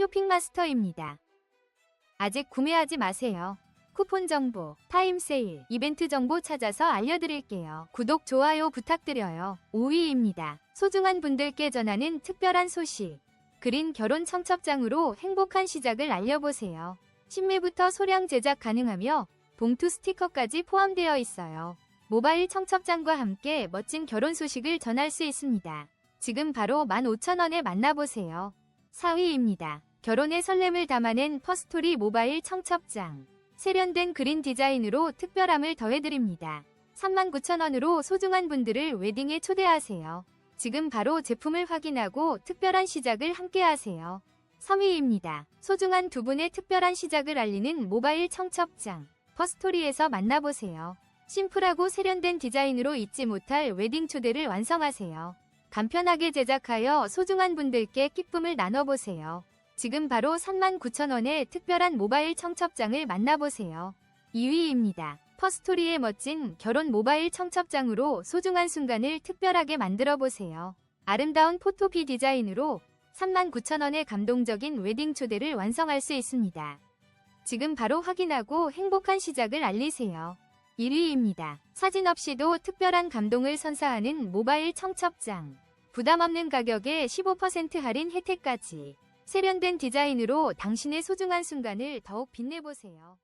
쇼핑마스터입니다. 아직 구매하지 마세요. 쿠폰 정보, 타임 세일, 이벤트 정보 찾아서 알려드릴게요. 구독, 좋아요 부탁드려요. 5위입니다. 소중한 분들께 전하는 특별한 소식. 그린 결혼 청첩장으로 행복한 시작을 알려보세요. 신매부터 소량 제작 가능하며 봉투 스티커까지 포함되어 있어요. 모바일 청첩장과 함께 멋진 결혼 소식을 전할 수 있습니다. 지금 바로 15,000원에 만나보세요. 4위입니다. 결혼의 설렘을 담아낸 퍼스토리 모바일 청첩장. 세련된 그린 디자인으로 특별함을 더해드립니다. 39,000원으로 소중한 분들을 웨딩에 초대하세요. 지금 바로 제품을 확인하고 특별한 시작을 함께 하세요. 3위입니다. 소중한 두 분의 특별한 시작을 알리는 모바일 청첩장. 퍼스토리에서 만나보세요. 심플하고 세련된 디자인으로 잊지 못할 웨딩 초대를 완성하세요. 간편하게 제작하여 소중한 분들께 기쁨을 나눠보세요. 지금 바로 39,000원의 특별한 모바일 청첩장을 만나보세요. 2위입니다. 퍼스토리의 멋진 결혼 모바일 청첩장으로 소중한 순간을 특별하게 만들어 보세요. 아름다운 포토피 디자인으로 39,000원의 감동적인 웨딩 초대를 완성할 수 있습니다. 지금 바로 확인하고 행복한 시작을 알리세요. 1위입니다. 사진 없이도 특별한 감동을 선사하는 모바일 청첩장. 부담 없는 가격에 15% 할인 혜택까지. 세련된 디자인으로 당신의 소중한 순간을 더욱 빛내보세요.